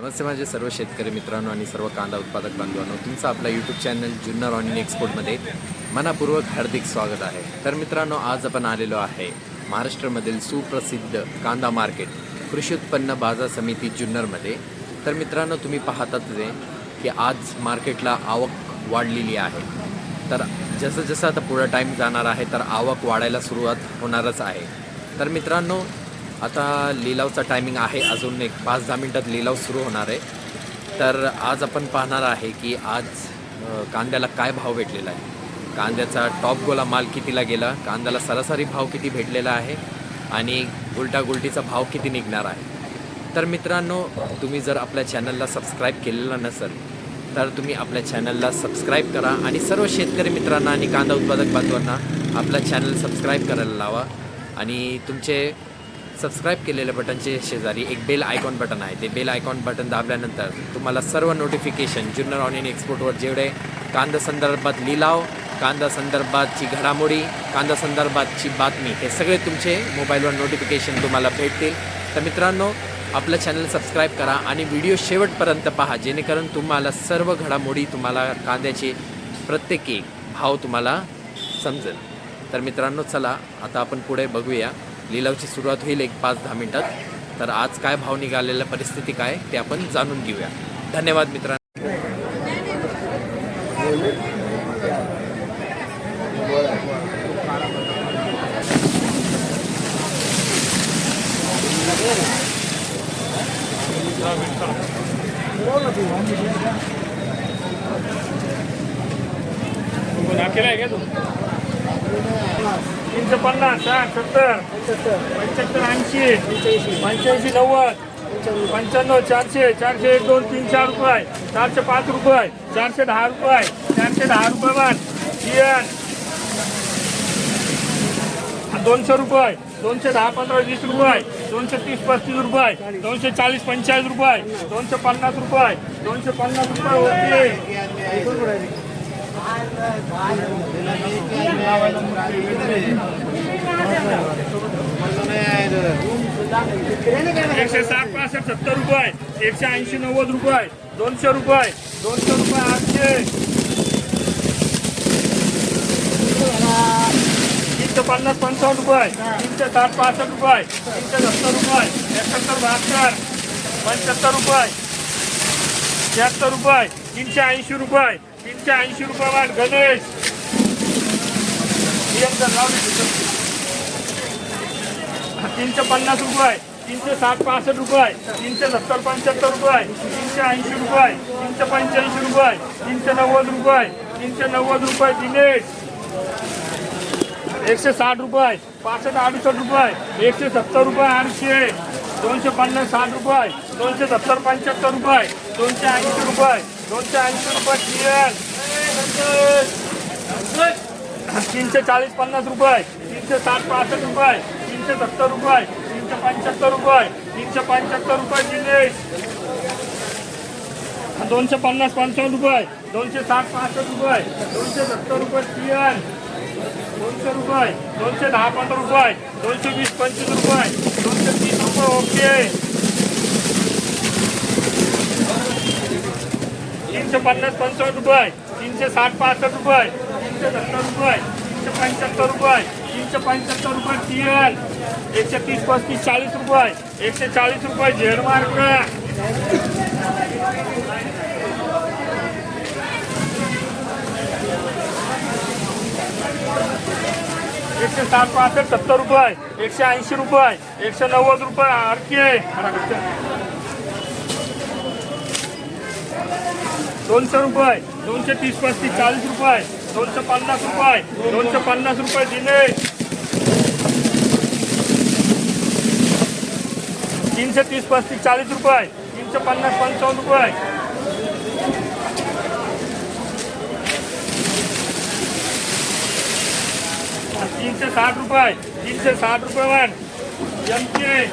नमस्ते माझे सर्व शेतकरी मित्रांनो आणि सर्व कांदा उत्पादक बांधवांनो. तुमचं आपला यूट्यूब चॅनल जुन्नर ऑनिन एक्सपोर्टमध्ये मनापूर्वक हार्दिक स्वागत आहे. तर मित्रांनो आज आपण आलेलो आहे महाराष्ट्रामधील सुप्रसिद्ध कांदा मार्केट कृषी उत्पन्न बाजार समिती जुन्नरमध्ये. तर मित्रांनो तुम्ही पाहतात जे की आज मार्केटला आवक वाढलेली आहे. तर जसं जसं आता पुढं टाईम जाणार आहे तर आवक वाढायला सुरुवात होणारच आहे. तर मित्रांनो आता लिलावचा टायमिंग आहे. अजून एक पाच दहा मिनटात लिलाव सुरू होणार आहे. तर आज आपण पाहणार आहे की आज कांद्याला काय भाव भेटलेला आहे? कांद्याचा टॉप गोला माल कितीला गेला? कांद्याला सरासरी भाव किती भेटलेला आहे? आणि उलटागुलटीचा भाव किती निघणार आहे? तर मित्रांनो तुम्ही जर आपल्या चॅनलला सबस्क्राईब केलेला नसेल तर तुम्ही आपल्या चॅनलला सबस्क्राईब करा आणि सर्व शेतकरी मित्रांना आणि कांदा उत्पादक बांधवांना आपला चॅनल सबस्क्राईब करायला लावा. आणि तुमचे सबस्क्राईब केलेल्या बटनचे शेजारी एक बेल आयकॉन बटन आहे. ते बेल आयकॉन बटन दाबल्यानंतर तुम्हाला सर्व नोटिफिकेशन जुन्नर ऑनियन एक्सपोर्टवर जेवढे कांदा संदर्भात लिलाव कांदा संदर्भातची घडामोडी कांदा संदर्भातची बातमी हे सगळे तुमचे मोबाईलवर नोटिफिकेशन तुम्हाला भेटतील. तर मित्रांनो आपलं चॅनल सबस्क्राईब करा आणि व्हिडिओ शेवटपर्यंत पहा. जेणेकरून तुम्हाला सर्व घडामोडी तुम्हाला कांद्याचे प्रत्येकी भाव तुम्हाला समजेल. तर मित्रांनो चला आता आपण पुढे बघूया. लिलावची सुरुवात होईल एक पाच दहा मिनटात. तर आज काय भाव निघालेल्या परिस्थिती काय ते आपण जाणून घेऊया. धन्यवाद मित्रांनो. नाकेला आहे का तू? तीनशे पन्नास साठ सत्तर पंच्याहत्तर ऐंशी पंच्याऐंशी नव्वद पंच्याण्णव चारशे चारशे एक दोन तीन चार रुपये चारशे पाच रुपये चारशे दहा रुपये चारशे दहा रुपये मान चियन दोनशे रुपये दोनशे दहा पंधरा वीस रुपये दोनशे तीस पस्तीस रुपये दोनशे चाळीस पंचेचाळीस रुपये दोनशे पन्नास रुपये दोनशे पन्नास रुपये होते एकशे साठ पासष्ट सत्तर रुपये. एकशे ऐंशी नव्वद रुपये. दोनशे रुपये. दोनशे रुपये आठशे. तीनशे पन्नास पंचावन्न रुपये. तीनशे साठ पासष्ट रुपये. तीनशे सत्तर रुपये. एकाहत्तर बहात्तर. पंच्याहत्तर रुपये. शहात्तर रुपये. तीनशे ऐंशी रुपये. तीनशे ऐंशी रुपये वाट गणेश. तीनशे पन्नास रुपये तीनशे साठ पासष्ट रुपये तीनशे सत्तर पंच्याहत्तर रुपये तीनशे ऐंशी रुपये तीनशे पंच्याऐंशी रुपये तीनशे नव्वद रुपये तीनशे नव्वद रुपये दिनेश. एकशे साठ रुपये पासष्ट अडुसष्ट रुपये एकशे सत्तर रुपये आठशे दोनशे पन्नास साठ रुपये दोनशे सत्तर पंच्याहत्तर रुपये दोनशे ऐंशी रुपये. दोनशे ऐंशी रुपये टी तीनशे चाळीस, पन्नास रुपये. तीनशे साठ पासष्ट रुपये तीनशे सत्तर रुपये. तीनशे पंच्याहत्तर रुपये. तीनशे पंच्याहत्तर रुपये दिनेश दोनशे पन्नास, पंचावन्न रुपये. दोनशे साठ, पासष्ट रुपये. दोनशे सत्तर रुपये टीएन दोनशे रुपये. दोनशे दहा, पंधरा रुपये. दोनशे वीस, पंचवीस रुपये. दोनशे तीस रुपये ओके. तीनशे पन्नास पंचावन्न रुपये. तीनशे साठ पासष्ट रुपये. तीनशे सत्तर रुपये. तीनशे पंच्याहत्तर रुपये. तीनशे पंच्याहत्तर रुपये टीएल एकशे तीस पस्तीस चाळीस रुपये. एकशे चाळीस रुपये झेड मार्क. एकशे साठ पासष्ट सत्तर रुपये. एकशे ऐंशी रुपये. एकशे नव्वद रुपये. आरके दोनशे रुपये, दोनशे तीस पस्तीस, चाळीस रुपये, दोनशे पन्नास रुपये, दोनशे पन्नास रुपये दिनेश तीनशे तीस पस्तीस, चाळीस रुपये, तीनशे पन्नास, पंचावन्न रुपये. तीनशे साठ रुपये, तीनशे साठ रुपये वन एमके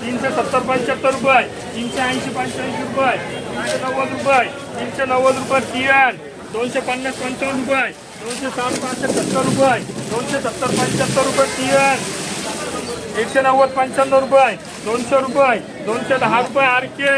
तीनशे सत्तर, पंच्याहत्तर रुपये. तीनशे ऐंशी पंच्याऐंशी रुपये. तीनशे नव्वद रुपये. तीनशे नव्वद रुपये टीएन दोनशे पन्नास, पंचावन्न रुपये. दोनशे साठ, पाचशे सत्तर रुपये. दोनशे सत्तर, पंच्याहत्तर रुपये टीएन एकशे नव्वद, पंच्याण्णव रुपये. दोनशे रुपये. दोनशे दहा रुपये आर के.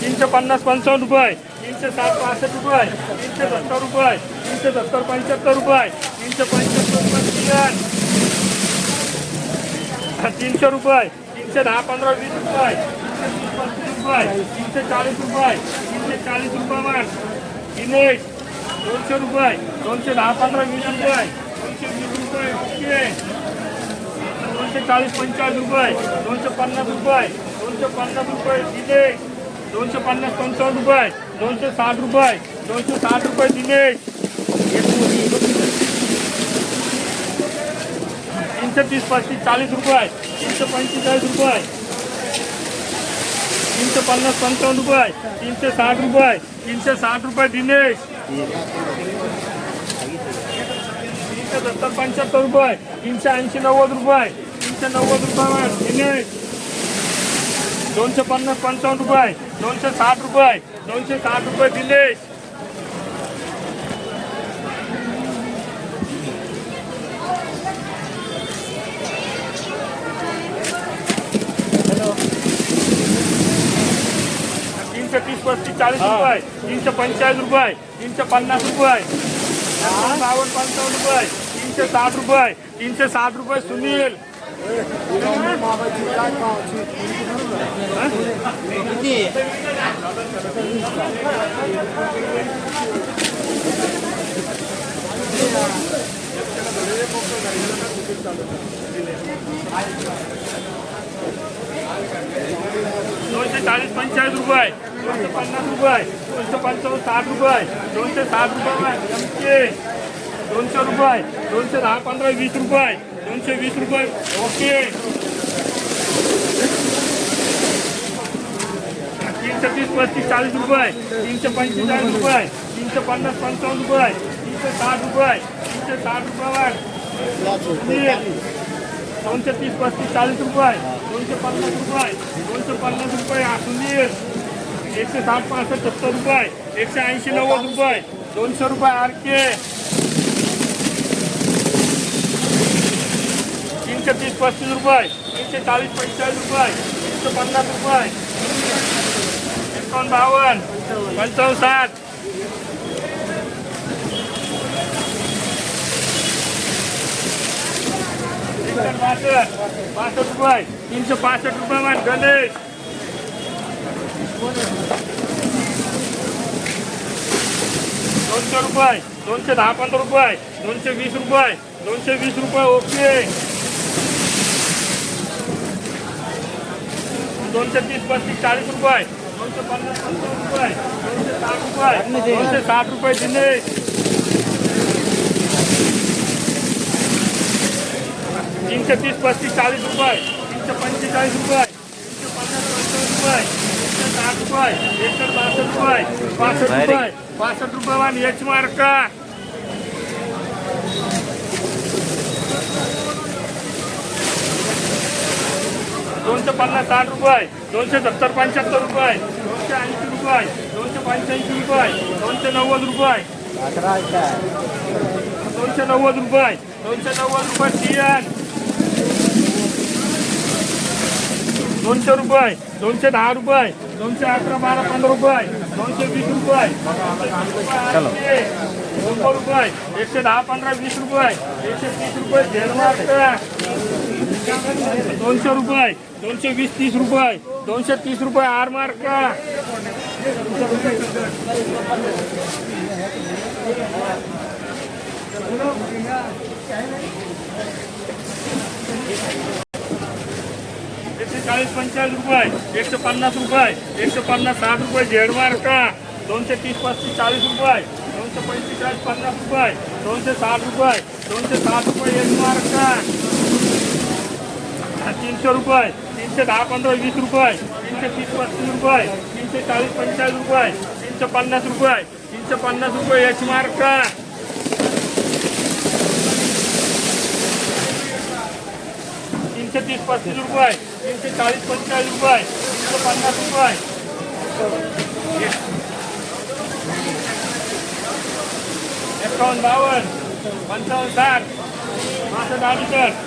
तीनशे पन्नास, पंचावन्न रुपये. तीनशे साठ, पासष्ट रुपये. तीनशे सत्तर रुपये. तीनशे सत्तर, पंच्याहत्तर रुपये. तीनशे पंच्याहत्तर रुपये तीनशे रुपये तीनशे दहा पंधरा वीस रुपये रुपये तीनशे चाळीस रुपये तीनशे चाळीस रुपये मान दिनेश रुपये दोनशे दहा पंधरा वीस रुपये दोनशे वीस रुपये ओके दोनशे चाळीस पंचेचाळीस रुपये दोनशे पन्नास रुपये दोनशे पन्नास रुपये दिनेश दोनशे पन्नास पंचावन्न रुपये दोनशे साठ रुपये दोनशे साठ रुपये दिनेश तीनशे तीस पस्तीस चाळीस रुपये तीनशे पंचेचाळीस रुपये तीनशे पन्नास पंचावन्न रुपये तीनशे साठ रुपये तीनशे साठ रुपये दिनेश. तीनशे सत्तर पंच्याहत्तर रुपये तीनशे ऐंशी नव्वद रुपये तीनशे नव्वद रुपये दिनेश. दोनशे पन्नास पंचावन्न रुपये दोनशे साठ रुपये दोनशे साठ रुपये दिनेश. पस्तीस चाळीस रुपये तीनशे पंचेचाळीस रुपये तीनशे पन्नास रुपये बावन्न पंचावन्न रुपये तीनशे साठ रुपये तीनशे साठ रुपये सुनील. दोनशे चाळीस पंचेचाळीस रुपये. दोनशे पन्नास रुपये, दोनशे पंचावन्न साठ रुपये, दोनशे साठ रुपये एमके, दोनशे रुपये, दोनशे दहा, पंधरा, वीस रुपये, दोनशे वीस रुपये ओके. तीनशे तीस, पस्तीस, चाळीस रुपये, तीनशे पंचेचाळीस रुपये, तीनशे पन्नास, पंचावन्न रुपये, तीनशे साठ रुपये, तीनशे साठ रुपये. दोनशे तीस, पस्तीस, चाळीस रुपये, दोनशे पन्नास रुपये, दोनशे पन्नास रुपये सुनील एकशे साठ पासष्ट सत्तर रुपये, एकशे ऐंशी नव्वद रुपये, दोनशे रुपये आर के तीनशे तीस पस्तीस रुपये, तीनशे चाळीस पंचेचाळीस रुपये, तीनशे पन्नास रुपये. एकावन्न बावन्न, पंचावन्न साठ. बासष्ट बासष्ट रुपये, तीनशे पासष्ट रुपये मान गणेश. दोनशे रुपये, दोनशे दहा पंधरा रुपये, दोनशे वीस रुपये, दोनशे वीस रुपये ओके. दोनशे तीस, पस्तीस, चाळीस रुपये, दोनशे पन्नास पंचावन्न रुपये, दोनशे साठ रुपये, दोनशे साठ रुपये दिनेश तीनशे तीस, पस्तीस, चाळीस रुपये, तीनशे पंचेचाळीस रुपये, तीनशे पन्नास पंचावन्न रुपये. साठ रुपये एकशे बासष्ट रुपये पासष्ट रुपये पासष्ट रुपये वन एच मार्का दोनशे पन्नास साठ रुपये दोनशे सत्तर पंच्याहत्तर रुपये दोनशे ऐंशी रुपये दोनशे पंच्याऐंशी रुपये दोनशे नव्वद रुपये. दोनशे नव्वद रुपये दोनशे नव्वद रुपये टीएन दोनशे रुपये दोनशे दहा रुपये दोनशे अकरा बारा पंधरा रुपये दोनशे वीस रुपये. शंभर रुपये एकशे दहा पंधरा वीस रुपये एकशे तीस रुपये झेलमार्क दोनशे रुपये दोनशे वीस तीस रुपये दोनशे तीस रुपये आर मार्क चाळीस पंचेचाळीस रुपये, एकशे पन्नास रुपये, एकशे पन्नास साठ रुपये झेड मार्क, दोनशे तीस पस्तीस चाळीस रुपये, दोनशे पंचेचाळीस पन्नास रुपये, दोनशे साठ रुपये, दोनशे साठ रुपये एक मार्क तीनशे रुपये, तीनशे दहा पंधरा वीस रुपये, तीनशे तीस पस्तीस रुपये, तीनशे चाळीस पंचेचाळीस रुपये, तीनशे पन्नास रुपये, तीनशे पन्नास रुपये एच मार्क. तीनशे तीस पस्तीस रुपये तीनशे चाळीस पंचेचाळीस रुपये तीनशे पन्नास रुपये। एकावन्न बावन्न पंचावन्न साठ पासष्ट अडुसष्ट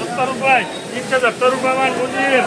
सत्तर रुपये तीनशे सत्तर रुपये मान मुंजीर